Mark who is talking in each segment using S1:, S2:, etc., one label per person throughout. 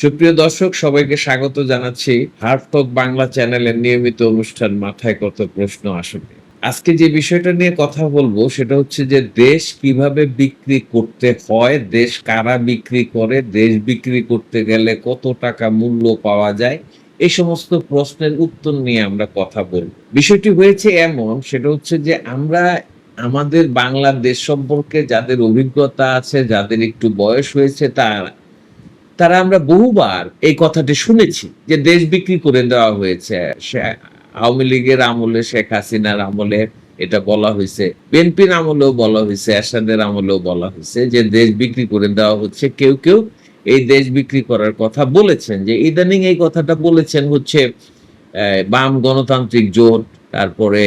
S1: সুপ্রিয় দর্শক, সবাইকে স্বাগত জানাচ্ছি হার্টক বাংলা চ্যানেলের নিয়মিত অনুষ্ঠান মাথায় কত প্রশ্ন আসবে আজকে যে বিষয়টা নিয়ে কথা বলব সেটা হচ্ছে যে দেশ কীভাবে বিক্রি করতে হয়, দেশ কারা বিক্রি করে, দেশ বিক্রি করতে গেলে কত টাকা মূল্য পাওয়া যায় এই সমস্ত প্রশ্নের উত্তর নিয়ে আমরা কথা বলব। বিষয়টি হয়েছে এমন, সেটা হচ্ছে যে আমরা আমাদের বাংলাদেশ সম্পর্কে যাদের অভিজ্ঞতা আছে, যাদের একটু বয়স হয়েছে, তারা তারা আমরা বহুবার এই কথাটি শুনেছি যে দেশ বিক্রি করে দেওয়া হয়েছে। আওয়ামী লীগের আমলে শেখ হাসিনার আমলে এটা বলা হয়েছে, বিএনপির আমলেও বলা হয়েছে, এরশাদের আমলেও বলা হয়েছে যে দেশ বিক্রি করে দেওয়া হচ্ছে। কেউ কেউ এই দেশ বিক্রি করার কথা বলেছেন যে ইদানিং এই কথাটা বলেছেন হচ্ছে বাম গণতান্ত্রিক জোট, তারপরে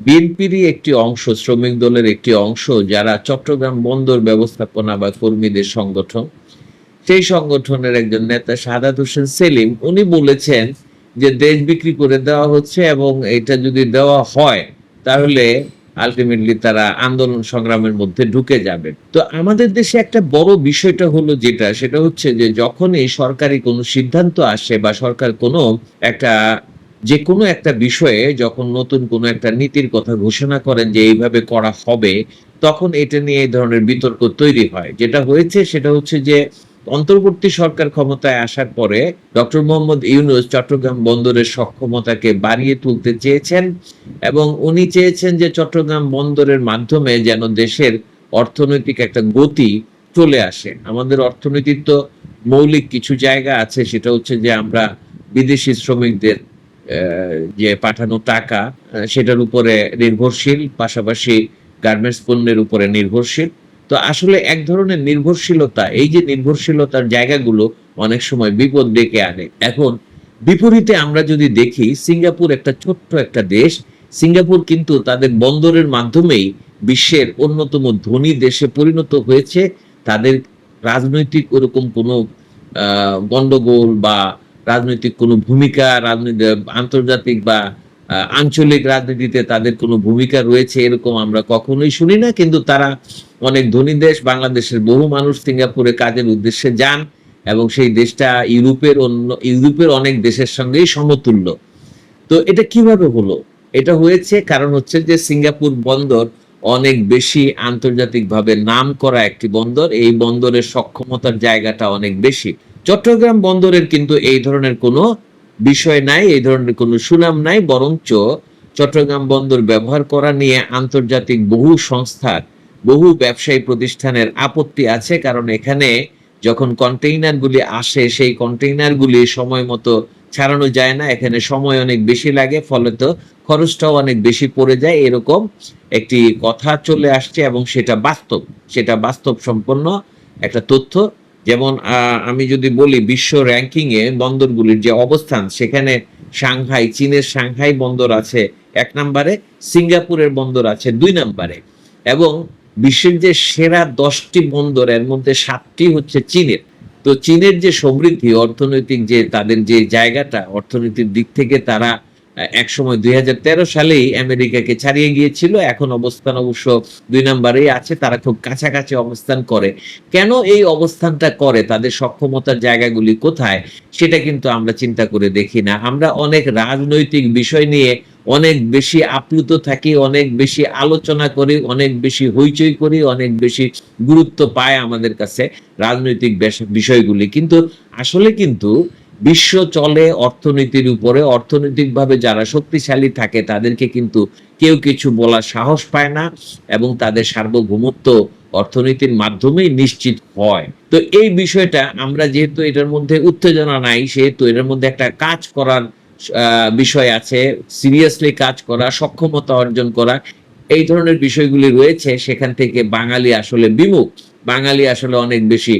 S1: বিএনপিরই একটি অংশ, শ্রমিক দলের একটি অংশ, যারা চট্টগ্রাম বন্দর ব্যবস্থাপনা বা কর্মীদের সংগঠন সেই সংগঠনের একজন নেতা সাদাত হোসেন সেলিম, উনি বলেছেন যে দেশ বিক্রি করে দেওয়া হচ্ছে এবং এটা যদি দেওয়া হয়, তাহলে আলটিমেটলি তারা আন্দোলন সংগ্রামের মধ্যে ঢুকে যাবে। তো আমাদের দেশে একটা বড় বিষয়টা হলো যেটা, সেটা হচ্ছে যে যখনই সরকারি কোনো সিদ্ধান্ত আসে বা সরকার কোনো একটা যে কোনো একটা বিষয়ে যখন নতুন কোনো একটা নীতির কথা ঘোষণা করেন যে এইভাবে করা হবে, তখন এটা নিয়ে এই ধরনের বিতর্ক তৈরি হয়। যেটা হয়েছে সেটা হচ্ছে যে অন্তর্বর্তী সরকার ক্ষমতায় আসার পরে ডক্টর মোহাম্মদ ইউনুস চট্টগ্রাম বন্দরের সক্ষমতাকে বাড়িয়ে তুলতে চেয়েছেন এবং উনি চেয়েছেন যে চট্টগ্রাম বন্দরের মাধ্যমে যেন দেশের অর্থনৈতিক একটা গতি চলে আসে। আমাদের অর্থনীতির তো মৌলিক কিছু জায়গা আছে, সেটা হচ্ছে যে আমরা বিদেশি শ্রমিকদের যে পাঠানো টাকা সেটার উপরে নির্ভরশীল, পাশাপাশি গার্মেন্টস পণ্যের উপরে নির্ভরশীল। তো আসলে এক ধরনের নির্ভরশীলতা, এই যে নির্ভরশীলতার জায়গাগুলো অনেক সময় বিপদ ডেকে আনে। এখন, বিপরীতে আমরা যদি দেখি, সিঙ্গাপুর একটা ছোট্ট একটা দেশ। সিঙ্গাপুর কিন্তু তাদের বন্দরের মাধ্যমেই বিশ্বের অন্যতম ধনী দেশে পরিণত হয়েছে। তাদের রাজনৈতিক ওরকম কোনো গন্ডগোল বা রাজনৈতিক কোনো ভূমিকা রাজনীতি আন্তর্জাতিক বা আঞ্চলিক রাজনীতিতে তাদের কোনো ভূমিকা রয়েছে এরকম আমরা কখনোই শুনি না। কিন্তু তারা অনেক ধনী দেশ, বাংলাদেশের বহু মানুষ সিঙ্গাপুরে কাজের উদ্দেশ্যে যান এবং সেই দেশটা ইউরোপের অন্য, ইউরোপের অনেক দেশের সঙ্গেই সমতুল্য। তো এটা কীভাবে হলো? এটা হয়েছে কারণ হচ্ছে যে সিঙ্গাপুর বন্দর অনেক বেশি আন্তর্জাতিকভাবে নাম করা একটি বন্দর। এই বন্দরের সক্ষমতার জায়গাটা অনেক বেশি। চট্টগ্রাম বন্দরের কিন্তু এই ধরনের কোনো বিষয় নাই, এই ধরনের কোনো সুনাম নাই, বরঞ্চ চট্টগ্রাম বন্দর ব্যবহার করা নিয়ে আন্তর্জাতিক বহু সংস্থার বহু ব্যবসায়ী প্রতিষ্ঠানের আপত্তি আছে, কারণ এখানে যখন কন্টেইনারগুলি আসে, সেই কন্টেইনারগুলি সময় মতো ছাড়ানো যায় না। এখানে সময় অনেক বেশি লাগে ফলে তো খরচটাও অনেক বেশি পড়ে যায়। এরকম একটি কথা চলে আসছে এবং সেটা বাস্তব। সেটা বাস্তব সম্পন্ন একটা তথ্য। যেমন আমি যদি বলি, বিশ্ব র্যাঙ্কিং এ বন্দরগুলির যে অবস্থান, সেখানে সাংহাই, চীনের সাংহাই বন্দর আছে এক নম্বরে, সিঙ্গাপুরের বন্দর আছে দুই নম্বরে। এবং বিশ্বের যে সেরা দশটি বন্দর, এর মধ্যে সাতটি হচ্ছে চীনের। তো চীনের যে সমৃদ্ধি, অর্থনৈতিক যে তাদের যে জায়গাটা, অর্থনৈতিক দিক থেকে তারা এক সময় দুই হাজার তেরো সালেই আমেরিকাকে ছাড়িয়ে গিয়েছিল। এখন অবস্থান অবশ্য দুই নম্বরেই আছে। তারা খুব কাছাকাছি অবস্থান করে। কেন এই অবস্থানটা করে? তাদের সক্ষমতার জায়গাগুলি কোথায়? সেটা কিন্তু আমরা চিন্তা করে দেখি না। আমরা অনেক রাজনৈতিক বিষয় নিয়ে অনেক বেশি আপ্লুত থাকি, অনেক বেশি আলোচনা করি, অনেক বেশি হইচই করি, অনেক বেশি গুরুত্ব পায় আমাদের কাছে রাজনৈতিক বিষয়গুলি। কিন্তু আসলে কিন্তু বিশ্ব চলে অর্থনীতির উপরে। অর্থনৈতিকভাবে যারা শক্তিশালী থাকে, তাদেরকে কিন্তু কেউ কিছু বলার সাহস পায় না এবং তাদের সার্বভৌমত্ব অর্থনীতির মাধ্যমেই নিশ্চিত হয়। তো এই বিষয়টা আমরা যেহেতু এটার মধ্যে উত্তেজনা নাই, সেহেতু এটার মধ্যে একটা কাজ করার বিষয় আছে সিরিয়াসলি কাজ করা, সক্ষমতা অর্জন করা। এই ধরনের বিষয়গুলি রয়েছে, সেখান থেকে বাঙালি আসলে বিমুখ। বাঙালি আসলে অনেক বেশি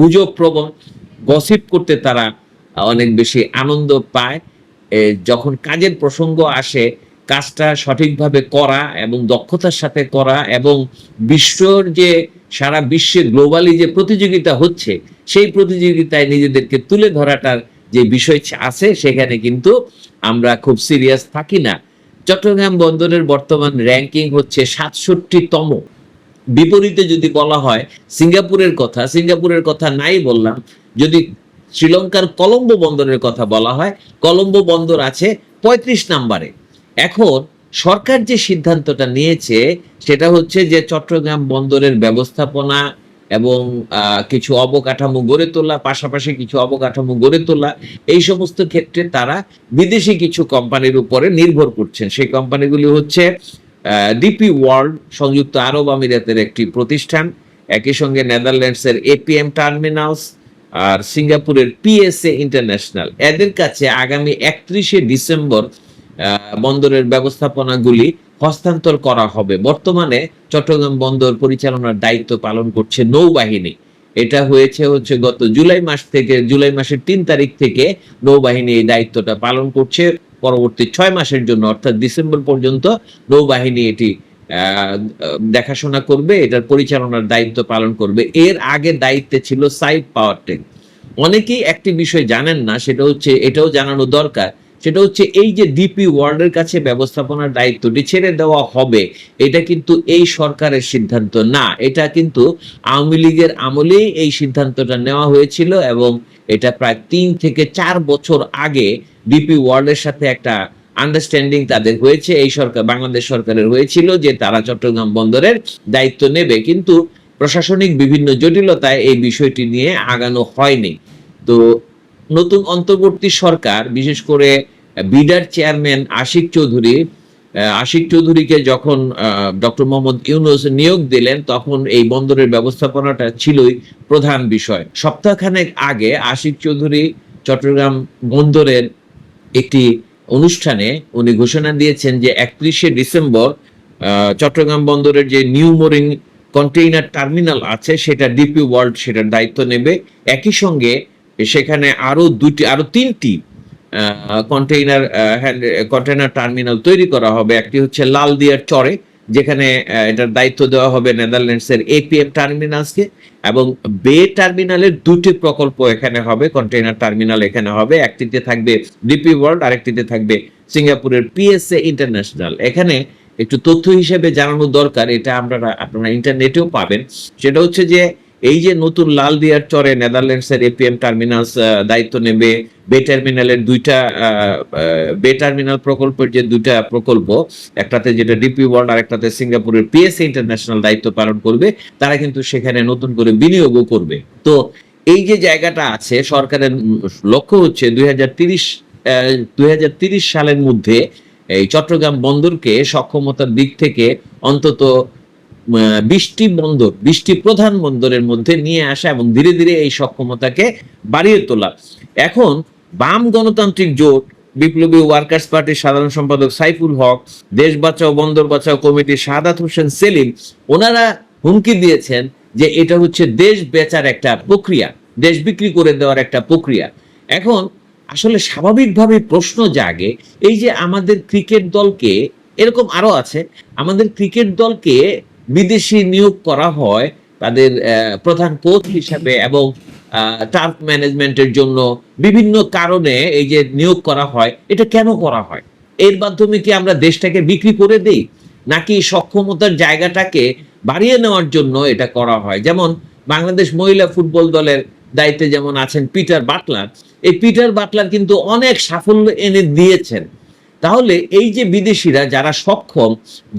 S1: গুজব প্রবণ গসিপ করতে তারা অনেক বেশি আনন্দ পায়। যখন কাজের প্রসঙ্গ আসে, কাজটা সঠিকভাবে করা এবং দক্ষতার সাথে করা এবং বিশ্বর যে সারা বিশ্বে গ্লোবালি যে প্রতিযোগিতা হচ্ছে, সেই প্রতিযোগিতায় নিজেদেরকে তুলে ধরাটার যে বিষয় আছে, সেখানে কিন্তু আমরা খুব সিরিয়াস থাকি না। চট্টগ্রাম বন্দরের বর্তমান র্যাঙ্কিং হচ্ছে সাতষট্টি তম বিপরীতে যদি বলা হয়, সিঙ্গাপুরের কথা সিঙ্গাপুরের কথা নাই বললাম, যদি শ্রীলঙ্কার কলম্বো বন্দরের কথা বলা হয়। কলম্বো বন্দর আছে পঁয়ত্রিশ নাম্বারে। এখন সরকার যে সিদ্ধান্তটা নিয়েছে, সেটা হচ্ছে যে চট্টগ্রাম বন্দরের ব্যবস্থাপনা এবং কিছু অবকাঠামো গড়ে তোলা, পাশাপাশি কিছু অবকাঠামো গড়ে তোলা, এই সমস্ত ক্ষেত্রে তারা বিদেশি কিছু কোম্পানির উপরে নির্ভর করছেন। সেই কোম্পানিগুলি হচ্ছে ডিপি ওয়ার্ল্ড সংযুক্ত আরব আমিরাতের একটি প্রতিষ্ঠান। একই সঙ্গে নেদারল্যান্ডসের এপিএম টার্মিনালস আর সিঙ্গাপুরের পিএসএ ইন্টারন্যাশনাল এদের কাছে আগামী একত্রিশে ডিসেম্বর বন্দরের ব্যবস্থাপনাগুলি হস্তান্তর করা হবে। বর্তমানে চট্টগ্রাম বন্দর পরিচালনার দায়িত্ব পালন করছে নৌবাহিনী। এটা হয়েছে হচ্ছে গত জুলাই মাস থেকে, জুলাই মাসের তিন তারিখ থেকে নৌবাহিনী এই দায়িত্বটা পালন করছে। পরবর্তী ছয় মাসের জন্য, অর্থাৎ ডিসেম্বর পর্যন্ত নৌবাহিনী এটি দেখাশোনা করবে, এটার পরিচালনার দায়িত্ব পালন করবে। এর আগে দায়িত্বে ছিল সাইড পাওয়ার টেক অনেকেই একটি বিষয় জানেন না, সেটা হচ্ছে, এটাও জানানো দরকার, সেটা হচ্ছে এই যে ডিপি ওয়ার্ল্ডের কাছে ব্যবস্থাপনার দায়িত্বটি ছেড়ে দেওয়া হবে, এটা কিন্তু এই সরকারের সিদ্ধান্ত না। এটা কিন্তু আওয়ামী লীগের আমলেই এই সিদ্ধান্তটা নেওয়া হয়েছিল এবং এটা প্রায় তিন থেকে চার বছর আগে ডিপি ওয়ার্ল্ডের সাথে একটা আন্ডারস্ট্যান্ডিং তাদের হয়েছে, এই সরকার, বাংলাদেশ সরকারের হয়েছিল যে তারা চট্টগ্রাম বন্দরের দায়িত্ব নেবে। কিন্তু প্রশাসনিক বিভিন্ন জটিলতায় এই বিষয়টি নিয়ে আগানো হয়নি। তো নতুন অন্তর্বর্তী সরকার, বিশেষ করে বিডার চেয়ারম্যান আশিক চৌধুরী আশিক চৌধুরীকে যখন ডক্টর মোহাম্মদ ইউনুস নিয়োগ দিলেন, তখন এই বন্দরের ব্যবস্থাপনাটা ছিলই প্রধান বিষয়। সপ্তাহখানেক আগে আশিক চৌধুরী চট্টগ্রাম বন্দরের একটি অনুষ্ঠানে উনি ঘোষণা দিয়েছেন যে একত্রিশে ডিসেম্বর চট্টগ্রাম বন্দরের যে নিউ মোরিং কন্টেইনার টার্মিনাল আছে, সেটা ডিপি ওয়ার্ল্ড সেটার দায়িত্ব নেবে। একই সঙ্গে সেখানে আরও দুটি আরও তিনটি কন্টেইনার কন্টেইনার টার্মিনাল তৈরি করা হবে। একটি হচ্ছে লাল লালদিয়ার চরে যেখানে এটার দায়িত্ব দেওয়া হবে নেদারল্যান্ডসের এপিএম টার্মিনালসকে এবং বে টার্মিনালের দুটি প্রকল্প এখানে হবে, কন্টেইনার টার্মিনাল এখানে হবে, একটিতে থাকবে ডিপি ওয়ার্ল্ড আরেকটিতে থাকবে সিঙ্গাপুরের পিএসএ ইন্টারন্যাশনাল এখানে একটু তথ্য হিসেবে জানানো দরকার, এটা আপনারা আপনারা ইন্টারনেটেও পাবেন। সেটা হচ্ছে যে এই যে নতুন লাল দিয়ার চরে নেদারল্যান্ডসের এপিএম টার্মিনালস দায়িত্ব নেবে বে টার্মিনালের দুইটা বে টার্মিনাল প্রকল্পের যে দুইটা প্রকল্প, একটাতে যেটা ডিপি ওয়ার্ল্ড আর একটাতে সিঙ্গাপুরের পিএসএ ইন্টারন্যাশনাল দায়িত্ব পালন করবে, তারা কিন্তু সেখানে নতুন করে বিনিয়োগও করবে। তো এই যে জায়গাটা আছে, সরকারের লক্ষ্য হচ্ছে দুই হাজার তিরিশ দুই সালের মধ্যে এই চট্টগ্রাম বন্দরকে সক্ষমতার দিক থেকে অন্তত বৃষ্টি বন্দর, বৃষ্টি প্রধান বন্দরের মধ্যে নিয়ে আসা এবং ধীরে ধীরে এই সক্ষমতাকে বাড়িয়ে তোলা। এখন বাম গণতান্ত্রিক জোট, বিপ্লবী ওয়ার্কার্স পার্টির সাধারণ সম্পাদক সাইফুল হক, দেশ বাঁচাও, বন্দর বাঁচাও কমিটির শাহাদাত হোসেন সেলিম, ওনারা হুমকি দিয়েছেন যে এটা হচ্ছে দেশ বেচার একটা প্রক্রিয়া, দেশ বিক্রি করে দেওয়ার একটা প্রক্রিয়া। এখন আসলে স্বাভাবিকভাবে প্রশ্ন জাগে, এই যে আমাদের ক্রিকেট দলকে, এরকম আরও আছে, আমাদের ক্রিকেট দলকে বিদেশি নিয়োগ করা হয় তাদের প্রধান কোচ হিসাবে এবং টার্ফ ম্যানেজমেন্টের জন্য বিভিন্ন কারণে এই যে নিয়োগ করা হয়, এটা কেন করা হয়? এর মাধ্যমে কি আমরা দেশটাকে বিক্রি করে দেই? নাকি সক্ষমতার জায়গাটাকে বাড়িয়ে নেওয়ার জন্য এটা করা হয়? যেমন বাংলাদেশ মহিলা ফুটবল দলের দায়িত্বে যেমন আছেন পিটার বাটলার, এই পিটার বাটলার কিন্তু অনেক সাফল্য এনে দিয়েছেন। তাহলে এই যে বিদেশিরা যারা সক্ষম,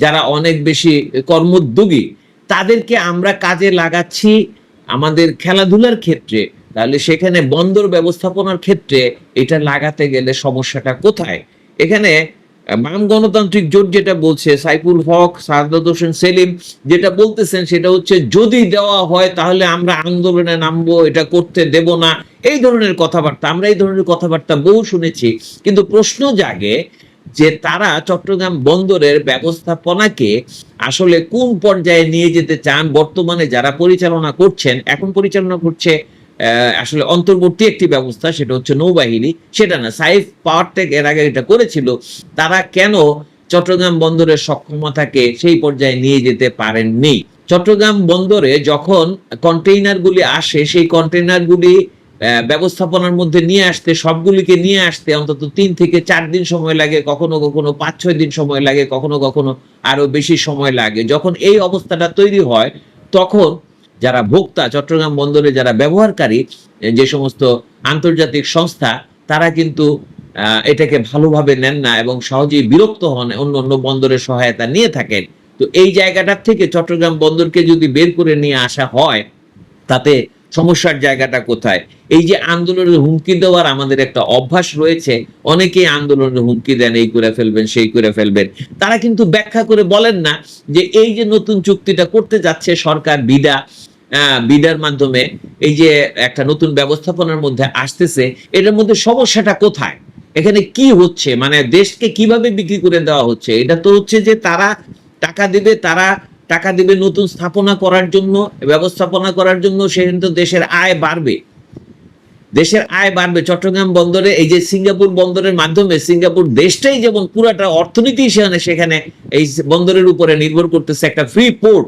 S1: যারা অনেক বেশি কর্মোদ্যোগী, তাদেরকে আমরা কাজে লাগাচ্ছি আমাদের খেলাধুলার ক্ষেত্রে। তাহলে সেখানে বন্দর ব্যবস্থাপনার ক্ষেত্রে এটা লাগাতে গেলে সমস্যাটা কোথায়? এখানে বাম গণতান্ত্রিক জোট যেটা বলছে, সাইফুল হক সারদাত হোসেন সেলিম যেটা বলতেছেন সেটা হচ্ছে, যদি দেওয়া হয় তাহলে আমরা আন্দোলনে নামবো, এটা করতে দেব না। এই ধরনের কথাবার্তা, আমরা এই ধরনের কথাবার্তা বহু শুনেছি। কিন্তু প্রশ্ন জাগে যে তারা চট্টগ্রাম বন্দরের ব্যবস্থাপনাকে আসলে কোন পর্যায়ে নিয়ে যেতে চান, বর্তমানে যারা পরিচালনা করছেন, এখন পরিচালনা করছে আসলে অন্তর্বর্তী একটি ব্যবস্থা, সেটা হচ্ছে নৌবাহিনী। সেটা না, সাইফ পাওয়ার টেক এর আগে এটা করেছিল, তারা কেন চট্টগ্রাম বন্দরের সক্ষমতাকে সেই পর্যায়ে নিয়ে যেতে পারেননি? চট্টগ্রাম বন্দরে যখন কন্টেইনারগুলি আসে, সেই কন্টেইনারগুলি ব্যবস্থাপনার মধ্যে নিয়ে আসতে, সবগুলিকে নিয়ে আসতে অন্তত তিন থেকে চার দিন সময় লাগে, কখনো কখনো পাঁচ ছয় দিন সময় লাগে, কখনো কখনো আরও বেশি সময় লাগে। যখন এই অবস্থাটা তৈরি হয়, তখন যারা ভোক্তা, চট্টগ্রাম বন্দরে যারা ব্যবহারকারী যে সমস্ত আন্তর্জাতিক সংস্থা, তারা কিন্তু এটাকে ভালোভাবে নেন না এবং সহজেই বিরক্ত হন অন্য অন্য বন্দরের সহায়তা নিয়ে থাকেন। তো এই জায়গাটার থেকে চট্টগ্রাম বন্দরকে যদি বের করে নিয়ে আসা হয়, তাতে সমস্যার জায়গাটা কোথায়? এই যে আন্দোলনের হুমকি দেওয়ার আমাদের একটা অভ্যাস রয়েছে, অনেকেই আন্দোলনের হুমকি দেন, এই করে ফেলবেন, সেই করে ফেলবেন। তারা কিন্তু ব্যাখ্যা করে বলেন না যে এই যে নতুন চুক্তিটা করতে যাচ্ছে সরকার বিদা বিডার মাধ্যমে, এই যে একটা নতুন ব্যবস্থাপনার মধ্যে আসতেছে, এটার মধ্যে সমস্যাটা কোথায়? এখানে কি হচ্ছে? মানে দেশকে কীভাবে বিক্রি করে দেওয়া হচ্ছে? এটা তো হচ্ছে যে তারা টাকা দিবে, তারা টাকা দেবে নতুন স্থাপনা করার জন্য, ব্যবস্থাপনা করার জন্য, সে কিন্তু দেশের আয় বাড়বে। দেশের আয় বাড়বে। চট্টগ্রাম বন্দরে, এই যে সিঙ্গাপুর বন্দরের মাধ্যমে, সিঙ্গাপুর দেশটাই যেমন পুরাটা অর্থনীতি সেখানে সেখানে এই বন্দরের উপরে নির্ভর করতেছে একটা ফ্রি পোর্ট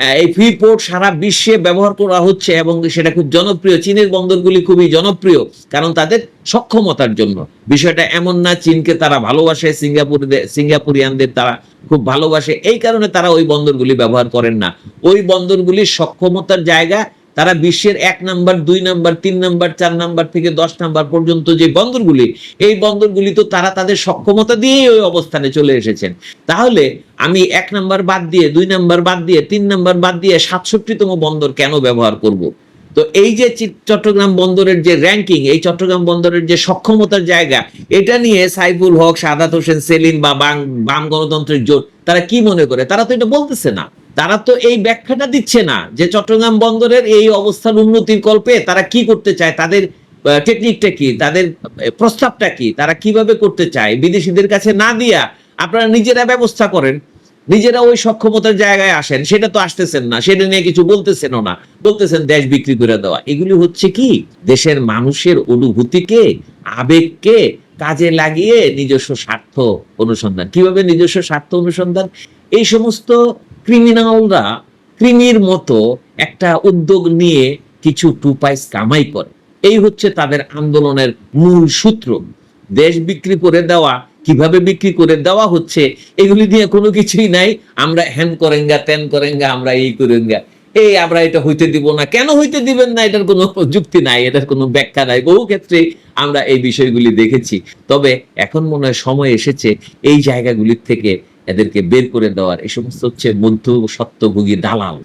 S1: এই ফ্রি পোর্ট সারা বিশ্বে ব্যবহার করা হচ্ছে এবং সেটা খুব জনপ্রিয়। চীনের বন্দরগুলি খুবই জনপ্রিয়, কারণ তাদের সক্ষমতার জন্য। বিষয়টা এমন না, চীনকে তারা ভালোবাসে সিঙ্গাপুর সিঙ্গাপুরিয়ানদের তারা খুব ভালোবাসে। এই কারণে তারা ওই বন্দরগুলি ব্যবহার করেন না। ওই বন্দরগুলির সক্ষমতার জায়গা তারা বিশ্বের এক নাম্বার, দুই নাম্বার, তিন নাম্বার, চার নাম্বার থেকে দশ নাম্বার পর্যন্ত যে বন্দরগুলি, এই বন্দরগুলি তো তারা তাদের সক্ষমতা দিয়েই ওই অবস্থানে চলে এসেছেন। তাহলে আমি এক নাম্বার বাদ দিয়ে, দুই নাম্বার বাদ দিয়ে, তিন নাম্বার বাদ দিয়ে সাতষট্টিতম বন্দর কেন ব্যবহার করব? তো এই যে চট্টগ্রাম বন্দরের যে র্যাঙ্কিং এই চট্টগ্রাম বন্দরের যে সক্ষমতার জায়গা, এটা নিয়ে সাইফুল হক, সাদাত হোসেন, সেলিম বা বাং- বাম গণতন্ত্রের জোট, তারা কি মনে করে? তারা তো এটা বলতেছে না। তারা তো এই ব্যাখ্যাটা দিচ্ছে না যে চট্টগ্রাম বন্দরের এই অবস্থার উন্নতির কল্পে তারা কি করতে চায়, তাদের টেকনিকটা কি, তাদের প্রস্তাবটা কি, তারা কীভাবে করতে চায়, বিদেশিদের কাছে না দিয়া আপনারা নিজেরা ব্যবস্থা করেন, নিজেরা ওই সক্ষমতার জায়গায় আসেন, সেটা তো আসতেছেন না, সেটা নিয়ে কিছু বলতেছেনও না, বলতেছেন দেশ বিক্রি করে দেওয়া। এগুলি হচ্ছে কি, দেশের মানুষের অনুভূতিকে, আবেগকে কাজে লাগিয়ে নিজস্ব স্বার্থ অনুসন্ধান। কীভাবে নিজস্ব স্বার্থ অনুসন্ধান? এই সমস্ত ক্রিমিনালরা কৃমির মতো একটা উদ্যোগ নিয়ে কিছু টু পাইস কামাই করে। এই হচ্ছে তাদের আন্দোলনের মূল সূত্র। দেশ বিক্রি করে দেওয়া, কীভাবে বিক্রি করে দেওয়া হচ্ছে, এগুলি নিয়ে কোনো কিছুই নাই। আমরা হ্যান করেঙ্গা ত্যান করেঙ্গা, আমরা এই করেঙ্গা। এই আমরা এটা হইতে দিব না। কেন হইতে দিবেন না? এটার কোনো যুক্তি নাই, এটার কোনো ব্যাখ্যা নাই। বহু ক্ষেত্রে আমরা এই বিষয়গুলি দেখেছি। তবে এখন মনে হয় সময় এসেছে এই জায়গাগুলির থেকে এদেরকে বের করে দেওয়ার এই সমস্ত হচ্ছে মধ্য সত্যভোগী দালাল।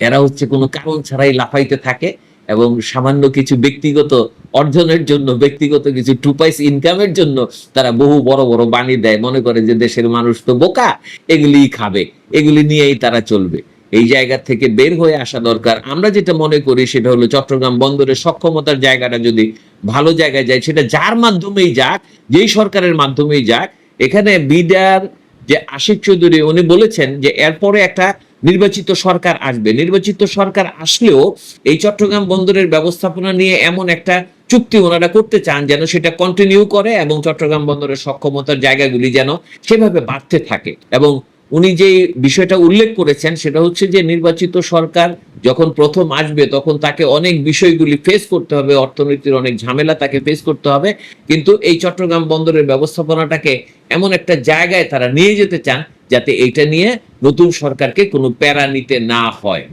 S1: এরা হচ্ছে কোনো কারণ ছাড়াই লাফাইতে থাকে এবং সামান্য কিছু ব্যক্তিগত অর্জনের জন্য, ব্যক্তিগত কিছু টুপাইস ইনকামের জন্য তারা বহু বড় বড় বাণী দেয়। মনে করে যে দেশের মানুষ তো বোকা, এগুলিই খাবে, এগুলি নিয়েই তারা চলবে। এই জায়গা থেকে বের হয়ে আসা দরকার। আমরা যেটা মনে করি সেটা হলো চট্টগ্রাম বন্দরের সক্ষমতার জায়গাটা যদি ভালো জায়গায় যায়, সেটা যার মাধ্যমেই যাক, যেই সরকারের মাধ্যমেই যাক, এখানে বিডার যে আশিক চৌধুরী, উনি বলেছেন যে এরপরে একটা নির্বাচিত সরকার আসবে। নির্বাচিত সরকার আসলেও এই চট্টগ্রাম বন্দরের ব্যবস্থাপনা নিয়ে এমন একটা চুক্তি ওনারা করতে চান যেন সেটা কন্টিনিউ করে এবং চট্টগ্রাম বন্দরের সক্ষমতার জায়গাগুলি যেন সেভাবে বাড়তে থাকে এবং উনি যে বিষয়টা উল্লেখ করেছেন, সেটা হচ্ছে যে নির্বাচিত সরকার যখন প্রথম আসবে, তখন তাকে অনেক বিষয়গুলি ফেস করতে হবে, অর্থনীতির অনেক ঝামেলা তাকে ফেস করতে হবে। কিন্তু এই চট্টগ্রাম বন্দরের ব্যবস্থাপনাটাকে এমন একটা জায়গায় তারা নিয়ে যেতে চান, যাতে এইটা নিয়ে নতুন সরকারকে কোনো প্যারা নিতে না হয়।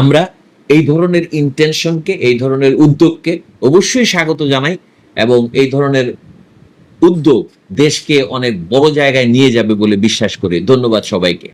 S1: আমরা এই ধরনের ইন্টেনশনকে এই ধরনের উদ্যোগকে অবশ্যই স্বাগত জানাই এবং এই ধরনের উদ্যোগ দেশকে অনেক বড় জায়গায় নিয়ে যাবে বলে বিশ্বাস করি। ধন্যবাদ সবাইকে।